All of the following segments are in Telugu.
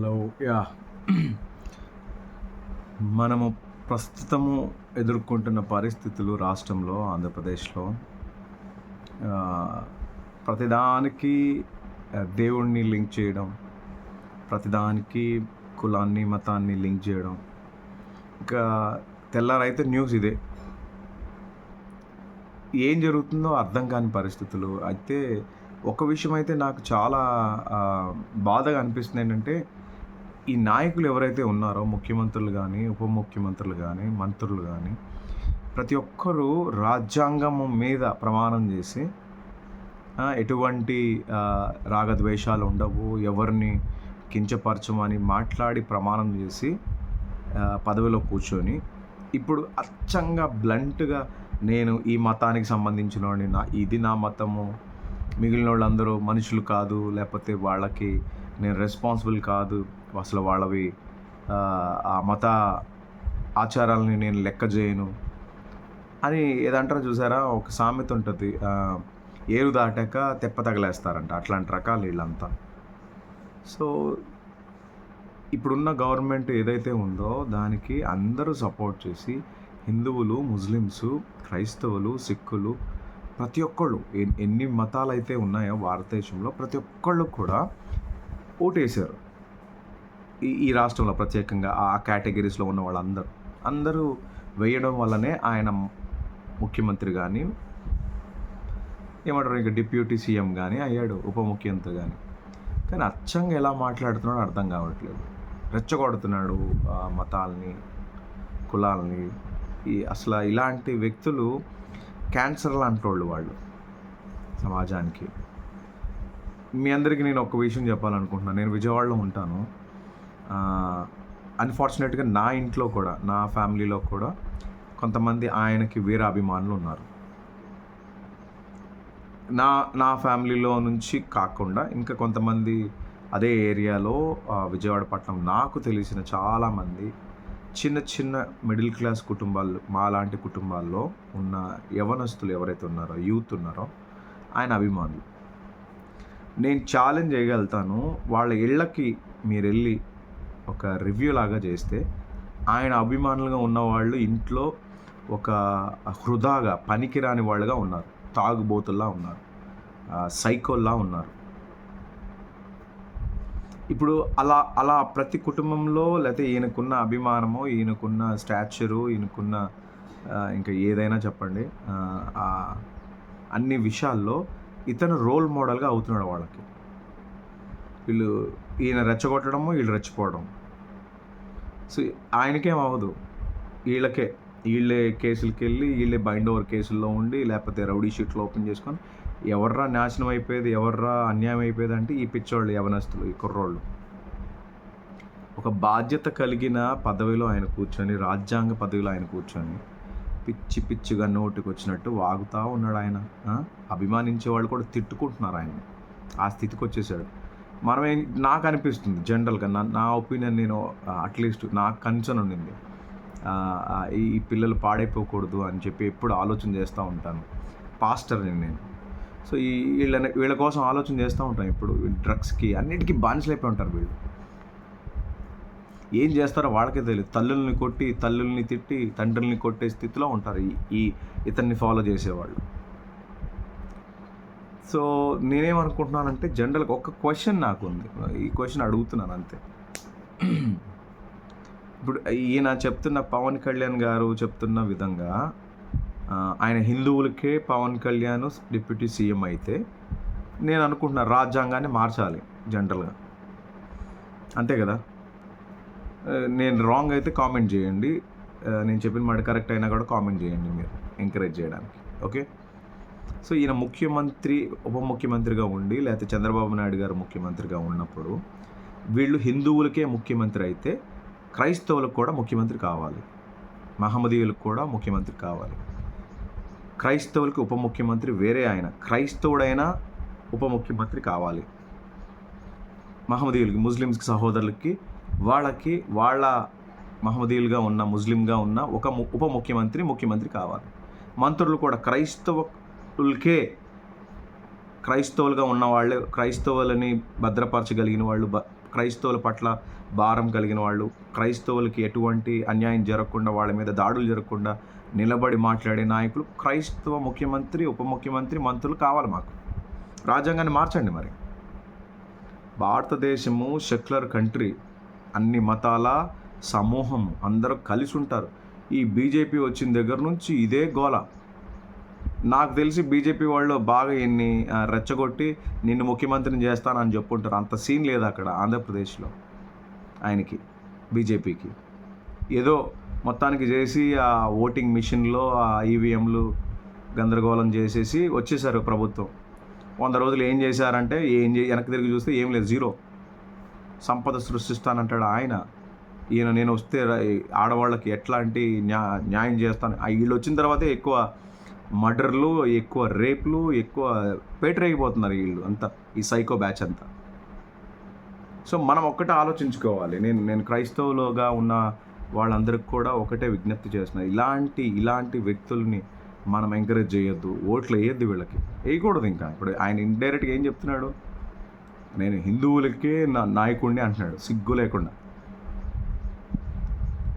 Hello yeah. మనము ప్రస్తుతము ఎదుర్కొంటున్న పరిస్థితులు రాష్ట్రంలో ఆంధ్రప్రదేశ్లో ప్రతిదానికి దేవుణ్ణి లింక్ చేయడం ప్రతిదానికి కులాన్ని మతాన్ని లింక్ చేయడం. ఇంకా తెల్లారైతే న్యూస్ ఇదే. ఏం జరుగుతుందో అర్థం కాని పరిస్థితులు. అయితే ఒక విషయం అయితే నాకు చాలా బాధగా అనిపిస్తుంది ఏంటంటే ఈ నాయకులు ఎవరైతే ఉన్నారో ముఖ్యమంత్రులు కానీ ఉప ముఖ్యమంత్రులు కానీ మంత్రులు కానీ ప్రతి ఒక్కరూ రాజ్యాంగం మీద ప్రమాణం చేసి ఎటువంటి రాగద్వేషాలు ఉండవు. ఎవరిని కించపరచమని మాట్లాడి ప్రమాణం చేసి పదవిలో కూర్చొని ఇప్పుడు అచ్చంగా బ్లంట్గా నేను ఈ మతానికి సంబంధించిన వాడిని నా ఇది నా మతము మిగిలిన వాళ్ళందరూ మనుషులు కాదు లేకపోతే వాళ్ళకి నేను రెస్పాన్సిబుల్ కాదు. అసలు వాళ్ళవి ఆ, మత ఆచారాలని నేను లెక్క చేయను. అని ఏదంటారో చూసారా? ఒక సామెత ఉంటుంది. ఏరు దాటాక తెప్ప తగలేస్తారంట. అట్లాంటి రకాలు వీళ్ళంతా. సో ఇప్పుడున్న గవర్నమెంట్ ఏదైతే ఉందో దానికి అందరూ సపోర్ట్ చేసి హిందువులు ముస్లిమ్స్ క్రైస్తవులు సిక్కులు ప్రతి ఒక్కళ్ళు ఎన్ని మతాలు అయితే ఉన్నాయో భారతదేశంలో ప్రతి ఒక్కళ్ళు కూడా ఓటేశారు. ఈ ఈ రాష్ట్రంలో ప్రత్యేకంగా ఆ కేటగిరీస్లో ఉన్న వాళ్ళందరూ. అందరూ వేయడం వల్లనే ఆయన ముఖ్యమంత్రి కానీ ఏమంటారు ఇంకా డిప్యూటీ సీఎం కానీ అయ్యాడు ఉప ముఖ్యమంత్రి కానీ కానీ అచ్చంగా ఎలా మాట్లాడుతున్నాడో అర్థం కావట్లేదు. రెచ్చగొడుతున్నాడు మతాలని మతాల్ని కులాల్ని. ఈ అసలు ఇలాంటి వ్యక్తులు క్యాన్సర్ లాంటి వాళ్ళు వాళ్ళు సమాజానికి. మీ అందరికీ నేను ఒక విషయం చెప్పాలనుకుంటున్నాను. నేను విజయవాడలో ఉంటాను. అన్ఫార్చునేట్గా నా ఇంట్లో కూడా నా ఫ్యామిలీలో కూడా కొంతమంది ఆయనకి వీర అభిమానులు ఉన్నారు. నా నా ఫ్యామిలీలో నుంచి కాకుండా ఇంకా కొంతమంది అదే ఏరియాలో విజయవాడ పట్టణం నాకు తెలిసిన చాలామంది చిన్న చిన్న మిడిల్ క్లాస్ కుటుంబాలు మా లాంటి కుటుంబాల్లో ఉన్న యవనస్తులు ఎవరైతే ఉన్నారో యూత్ ఉన్నారో ఆయన అభిమానులు. నేను ఛాలెంజ్ చేయగలుగుతాను. వాళ్ళ ఇళ్ళకి మీరు వెళ్ళి ఒక రివ్యూ లాగా చేస్తే ఆయన అభిమానులుగా ఉన్నవాళ్ళు ఇంట్లో ఒక హృదాగా పనికిరాని వాళ్ళుగా ఉన్నారు. తాగుబోతుల్లా ఉన్నారు. సైకోల్లా ఉన్నారు. ఇప్పుడు అలా అలా ప్రతి కుటుంబంలో లేకపోతే ఈయనకున్న అభిమానము ఈయనకున్న స్టాచరు ఈయనకున్న ఇంకా ఏదైనా చెప్పండి. అన్ని విషయాల్లో ఇతను రోల్ మోడల్గా అవుతున్నాడు వాళ్ళకి. వీళ్ళు ఈయన రెచ్చగొట్టడము వీళ్ళు రెచ్చిపోవడం. సో ఆయనకేం అవ్వదు. వీళ్ళకే వీళ్ళే కేసులకి వెళ్ళి వీళ్ళే బైండ్ ఓవర్ కేసుల్లో ఉండి లేకపోతే రౌడీ షీట్లు ఓపెన్ చేసుకొని ఎవర్రా నాశనం అయిపోయేది ఎవర్రా అన్యాయం అయిపోయేది అంటే ఈ పిచ్చోళ్ళు యవనస్తులు ఈ కుర్రోళ్ళు. ఒక బాధ్యత కలిగిన పదవిలో ఆయన కూర్చొని రాజ్యాంగ పదవిలో ఆయన కూర్చొని పిచ్చి పిచ్చిగా నోటికి వచ్చినట్టు వాగుతూ ఉన్నాడు ఆయన. అభిమానించే వాళ్ళు కూడా తిట్టుకుంటున్నారు ఆయన ఆ స్థితికి వచ్చేసాడు. మనమే నాకు అనిపిస్తుంది జనరల్గా నా నా ఒపీనియన్ నేను అట్లీస్ట్ నాకు కన్సర్న్ ఉండింది. ఈ ఈ పిల్లలు పాడైపోకూడదు అని చెప్పి ఎప్పుడు ఆలోచన చేస్తూ ఉంటాను. పాస్టర్ని నేను. సో ఈ వీళ్ళని వీళ్ళ కోసం ఆలోచన చేస్తూ ఉంటాను ఇప్పుడు. డ్రగ్స్కి అన్నిటికీ బానిసలైపోయి ఉంటారు వీళ్ళు. ఏం చేస్తారో వాళ్ళకే తెలియదు తల్లుల్ని కొట్టి తల్లుల్ని తిట్టి తండ్రుల్ని కొట్టే స్థితిలో ఉంటారు ఈ ఇతన్ని ఫాలో చేసేవాళ్ళు. సో నేనేమనుకుంటున్నానంటే జనరల్గా ఒక క్వశ్చన్ నాకు ఉంది ఈ క్వశ్చన్ అడుగుతున్నాను అంతే. ఇప్పుడు ఈయన చెప్తున్న పవన్ కళ్యాణ్ గారు చెప్తున్న విధంగా ఆయన హిందువులకే పవన్ కళ్యాణ్ డిప్యూటీ సీఎం అయితే నేను అనుకుంటున్నా రాజ్యాంగాన్ని మార్చాలి జనరల్గా అంతే కదా? నేను రాంగ్ అయితే కామెంట్ చేయండి. నేను చెప్పిన మాట కరెక్ట్ అయినా కూడా కామెంట్ చేయండి మీరు ఎంకరేజ్ చేయడానికి ఓకే సో ఈయన ముఖ్యమంత్రి ఉప ముఖ్యమంత్రిగా ఉండి లేకపోతే చంద్రబాబు నాయుడు గారు ముఖ్యమంత్రిగా ఉన్నప్పుడు వీళ్ళు హిందువులకే ముఖ్యమంత్రి అయితే క్రైస్తవులకు కూడా ముఖ్యమంత్రి కావాలి. మహమ్మదీయులకు కూడా ముఖ్యమంత్రి కావాలి. క్రైస్తవులకి ఉప ముఖ్యమంత్రి వేరే ఆయన క్రైస్తవుడైనా ఉప ముఖ్యమంత్రి కావాలి. మహమ్మదీయులకి ముస్లిమ్స్కి సహోదరులకి వాళ్ళకి వాళ్ళ మహమ్మదీయులుగా ఉన్న ముస్లింగా ఉన్న ఒక ఉప ముఖ్యమంత్రి ముఖ్యమంత్రి కావాలి. మంత్రులు కూడా క్రైస్తవులకే క్రైస్తవులుగా ఉన్న వాళ్ళే క్రైస్తవులని భద్రపరచగలిగిన వాళ్ళు క్రైస్తవుల పట్ల భారం కలిగిన వాళ్ళు క్రైస్తవులకి ఎటువంటి అన్యాయం జరగకుండా వాళ్ళ మీద దాడులు జరగకుండా నిలబడి మాట్లాడే నాయకులు క్రైస్తవ ముఖ్యమంత్రి ఉప ముఖ్యమంత్రి మంత్రులు కావాలి మాకు. రాజ్యాంగాన్ని మార్చండి మరి. భారతదేశము సెక్యులర్ కంట్రీ. అన్ని మతాల సమూహం అందరూ కలిసి ఉంటారు. ఈ బీజేపీ వచ్చిన దగ్గర నుంచి ఇదే గోల. నాకు తెలిసి బీజేపీ వాళ్ళు బాగా ఎన్ని రెచ్చగొట్టి నిన్ను ముఖ్యమంత్రిని చేస్తానని చెప్పుంటారు. అంత సీన్ లేదు అక్కడ ఆంధ్రప్రదేశ్లో ఆయనకి బీజేపీకి. ఏదో మొత్తానికి చేసి ఆ ఓటింగ్ మిషన్లో ఆ ఈవీఎంలు గందరగోళం చేసేసి వచ్చేసారు ప్రభుత్వం. వంద రోజులు ఏం చేశారంటే ఏం చే వెనక్కి తిరిగి చూస్తే ఏం లేదు జీరో. సంపద సృష్టిస్తానంటాడు ఆయన. ఈయన నేను వస్తే ఆడవాళ్ళకి ఎట్లాంటి న్యా న్యాయం చేస్తాను? ఆ వీళ్ళు వచ్చిన తర్వాతే ఎక్కువ మర్డర్లు ఎక్కువ రేపులు ఎక్కువ పేటరైపోతున్నారు వీళ్ళు అంతా ఈ సైకో బ్యాచ్ అంతా. సో మనం ఒక్కటే ఆలోచించుకోవాలి. నేను నేను క్రైస్తవులుగా ఉన్న వాళ్ళందరికి కూడా ఒకటే విజ్ఞప్తి చేస్తున్నా. ఇలాంటి ఇలాంటి వ్యక్తుల్ని మనం ఎంకరేజ్ చేయొద్దు. ఓట్లు వేయొద్దు వీళ్ళకి. వేయకూడదు ఇంకా. ఇప్పుడు ఆయన ఇండైరెక్ట్గా ఏం చెప్తున్నాడు? నేను హిందువులకే నా నాయకుడిని అంటున్నాడు సిగ్గు లేకుండా.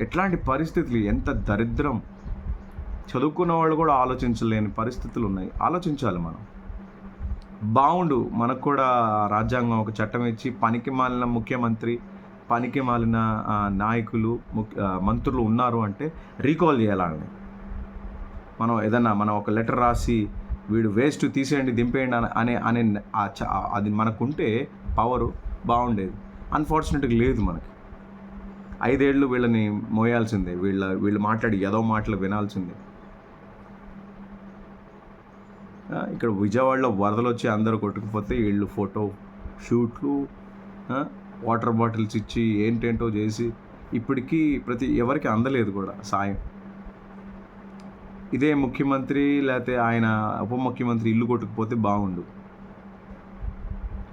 ఎట్లాంటి పరిస్థితులు? ఎంత దరిద్రం. చదువుకున్న వాళ్ళు కూడా ఆలోచించలేని పరిస్థితులు ఉన్నాయి. ఆలోచించాలి మనం. బాగుండు మనకు కూడా రాజ్యాంగం ఒక చట్టం ఇచ్చి పనికి మాలిన ముఖ్యమంత్రి పనికి మాలిన నాయకులు ముఖ్య మంత్రులు ఉన్నారు అంటే రీకాల్ చేయాలని మనం ఏదన్నా మనం ఒక లెటర్ రాసి వీడు వేస్ట్ తీసేయండి దింపేయండి అని అనే అనే అది మనకుంటే పవరు బాగుండేది. అన్ఫార్చునేట్గా లేదు మనకి. ఐదేళ్ళు వీళ్ళని మోయాల్సిందే. వీళ్ళ వీళ్ళు మాట్లాడి ఏదో మాటలు వినాల్సిందే. ఇక్కడ విజయవాడలో వరదలు వచ్చి అందరూ కొట్టుకుపోతే వీళ్ళు ఫోటో షూట్లు వాటర్ బాటిల్స్ ఇచ్చి ఏంటేంటో చేసి ఇప్పటికీ ప్రతి ఎవరికి అందలేదు కూడా సాయం. ఇదే ముఖ్యమంత్రి లేకపోతే ఆయన ఉప ముఖ్యమంత్రి ఇల్లు కొట్టుకుపోతే బాగుండు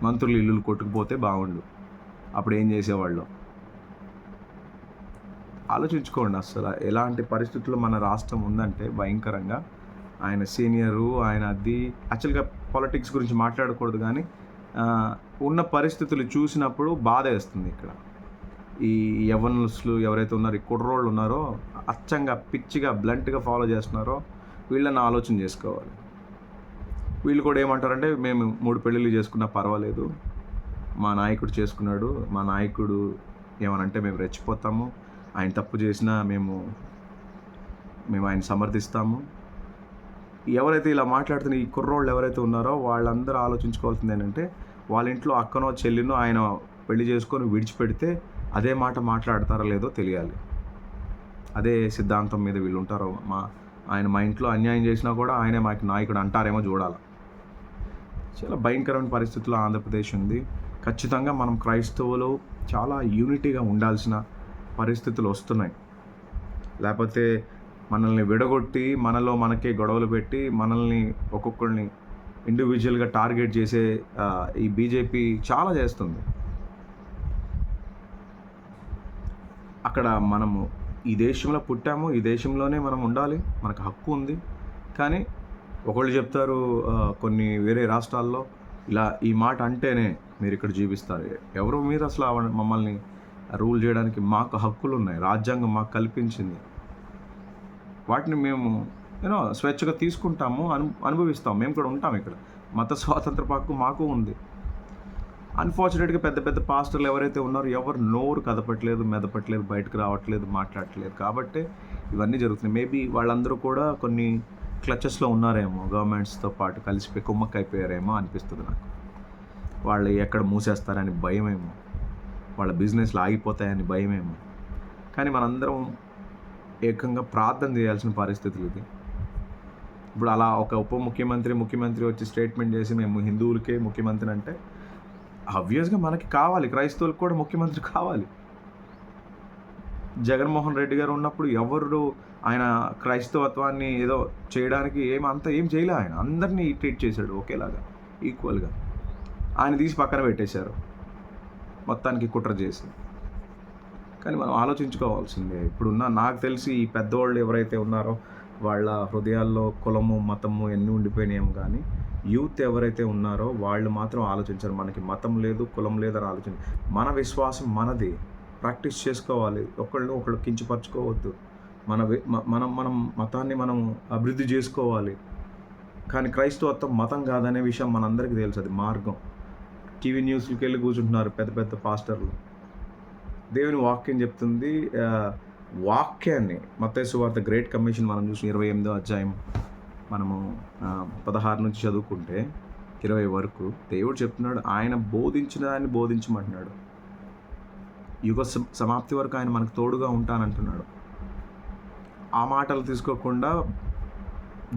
మంత్రులు ఇల్లులు కొట్టుకుపోతే బాగుండు అప్పుడు ఏం చేసేవాళ్ళు? ఆలోచించుకోండి అసలు ఎలాంటి పరిస్థితుల్లో మన రాష్ట్రం ఉందంటే భయంకరంగా. ఆయన సీనియరు ఆయన అది. యాక్చువల్గా పాలిటిక్స్ గురించి మాట్లాడకూడదు కానీ ఉన్న పరిస్థితులు చూసినప్పుడు బాధ వేస్తుంది ఇక్కడ. ఈ యవనస్లు ఎవరైతే ఉన్నారో ఈ కుర్రోళ్ళు ఉన్నారో అచ్చంగా పిచ్చిగా బ్లంట్గా ఫాలో చేస్తున్నారో వీళ్ళని ఆలోచన చేసుకోవాలి. వీళ్ళు కూడా ఏమంటారంటే మేము మూడు పెళ్ళిళ్ళు చేసుకున్నా పర్వాలేదు. మా నాయకుడు చేసుకున్నాడు. మా నాయకుడు ఏమనంటే మేము రెచ్చిపోతాము. ఆయన తప్పు చేసినా మేము మేము ఆయన సమర్థిస్తాము. ఎవరైతే ఇలా మాట్లాడుతున్న ఈ కుర్రోళ్ళు ఎవరైతే ఉన్నారో వాళ్ళందరూ ఆలోచించుకోవాల్సింది ఏంటంటే వాళ్ళ ఇంట్లో అక్కనో చెల్లినో ఆయన పెళ్ళి చేసుకొని విడిచిపెడితే అదే మాట మాట్లాడతారో లేదో తెలియాలి. అదే సిద్ధాంతం మీద వీళ్ళు ఉంటారు మా ఆయన మా ఇంట్లో అన్యాయం చేసినా కూడా ఆయనే మాకు నాయకుడు అంటారేమో చూడాలి. చాలా భయంకరమైన పరిస్థితుల్లో ఆంధ్రప్రదేశ్ ఉంది. ఖచ్చితంగా మనం క్రైస్తవులు చాలా యూనిటీగా ఉండాల్సిన పరిస్థితులు వస్తున్నాయి. లేకపోతే మనల్ని విడగొట్టి మనలో మనకే గొడవలు పెట్టి మనల్ని ఒక్కొక్కరిని ఇండివిజువల్గా టార్గెట్ చేసే ఈ బీజేపీ చాలా చేస్తుంది. అక్కడ మనము ఈ దేశంలో పుట్టాము ఈ దేశంలోనే మనం ఉండాలి మనకు హక్కు ఉంది. కానీ ఒకళ్ళు చెప్తారు కొన్ని వేరే రాష్ట్రాల్లో ఇలా ఈ మాట అంటేనే మీరు ఇక్కడ జీవిస్తారు. ఎవరు మీరు అసలు మమ్మల్ని రూల్ చేయడానికి మాకు హక్కులు ఉన్నాయి రాజ్యాంగం మాకు కల్పించింది. వాటిని మేము యూనో స్వేచ్ఛగా తీసుకుంటాము అను అనుభవిస్తాం మేము కూడా ఉంటాం ఇక్కడ. మత స్వాతంత్ర హక్కు మాకు ఉంది. అన్ఫార్చునేట్గా పెద్ద పెద్ద పాస్టర్లు ఎవరైతే ఉన్నారో ఎవరు నోరు కదపట్లేదు మెదపట్లేదు బయటకు రావట్లేదు మాట్లాడట్లేదు. కాబట్టి ఇవన్నీ జరుగుతున్నాయి. మేబీ వాళ్ళందరూ కూడా కొన్ని క్లచెస్లో ఉన్నారేమో గవర్నమెంట్స్తో పాటు కలిసిపోయి కుమ్మక్క అయిపోయారేమో అనిపిస్తుంది నాకు. వాళ్ళు ఎక్కడ మూసేస్తారని భయమేమో. వాళ్ళ బిజినెస్లు ఆగిపోతాయని భయమేమో. కానీ మనందరం ఏకంగా ప్రార్థన చేయాల్సిన పరిస్థితులు ఇది. ఇప్పుడు అలా ఒక ఉప ముఖ్యమంత్రి ముఖ్యమంత్రి వచ్చి స్టేట్మెంట్ చేసి మేము హిందువులకే ముఖ్యమంత్రి అంటే అబ్వియస్గా మనకి కావాలి క్రైస్తవులకు కూడా ముఖ్యమంత్రి కావాలి. జగన్మోహన్ రెడ్డి గారు ఉన్నప్పుడు ఎవరు ఆయన క్రైస్తవత్వాన్ని ఏదో చేయడానికి ఏం అంత ఏం చేయలే ఆయన. అందరినీ ట్రీట్ చేశాడు ఒకేలాగా ఈక్వల్గా ఆయన తీసి పక్కన పెట్టేశారు మొత్తానికి కుట్ర చేసి. కానీ మనం ఆలోచించుకోవాల్సిందే ఇప్పుడున్న నాకు తెలిసి ఈ పెద్దవాళ్ళు ఎవరైతే ఉన్నారో వాళ్ళ హృదయాల్లో కులము మతము ఎన్ని ఉండిపోయినాయేమో కానీ యూత్ ఎవరైతే ఉన్నారో వాళ్ళు మాత్రం ఆలోచించారు. మనకి మతం లేదు కులం లేదు ఆలోచన. మన విశ్వాసం మనది. ప్రాక్టీస్ చేసుకోవాలి. ఒకళ్ళు ఒకళ్ళు కించపరచుకోవద్దు. మన మనం మనం మతాన్ని మనం అభివృద్ధి చేసుకోవాలి. కానీ క్రైస్తవత్వం మతం కాదనే విషయం మనందరికీ తెలుసు. అది మార్గం. టీవీ న్యూస్కి వెళ్ళి కూర్చుంటున్నారు పెద్ద పెద్ద పాస్టర్లు. దేవుని వాక్యం చెప్తుంది వాక్యాన్ని మత్తయి వార్త గ్రేట్ కమిషన్ మనం చూసి ఇరవై ఎనిమిదో అధ్యాయం మనము పదహారు నుంచి చదువుకుంటే ఇరవై వరకు దేవుడు చెప్తున్నాడు ఆయన బోధించిన దాన్ని బోధించమంటున్నాడు. యుగ సమాప్తి వరకు ఆయన మనకు తోడుగా ఉంటానంటున్నాడు. ఆ మాటలు తీసుకోకుండా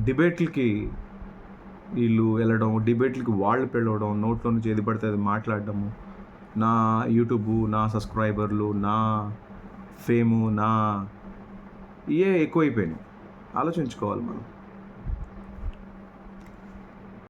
డిబేట్లకి వీళ్ళు వెళ్ళడం డిబేట్లకి వాళ్ళు పిలవడం నోట్లో నుంచి ఏది పడితే అది మాట్లాడడము నా యూట్యూబ్ నా సబ్స్క్రైబర్లు నా ఫేము నా ఇవే ఎక్కువైపోయినాయి. ఆలోచించుకోవాలి మనం.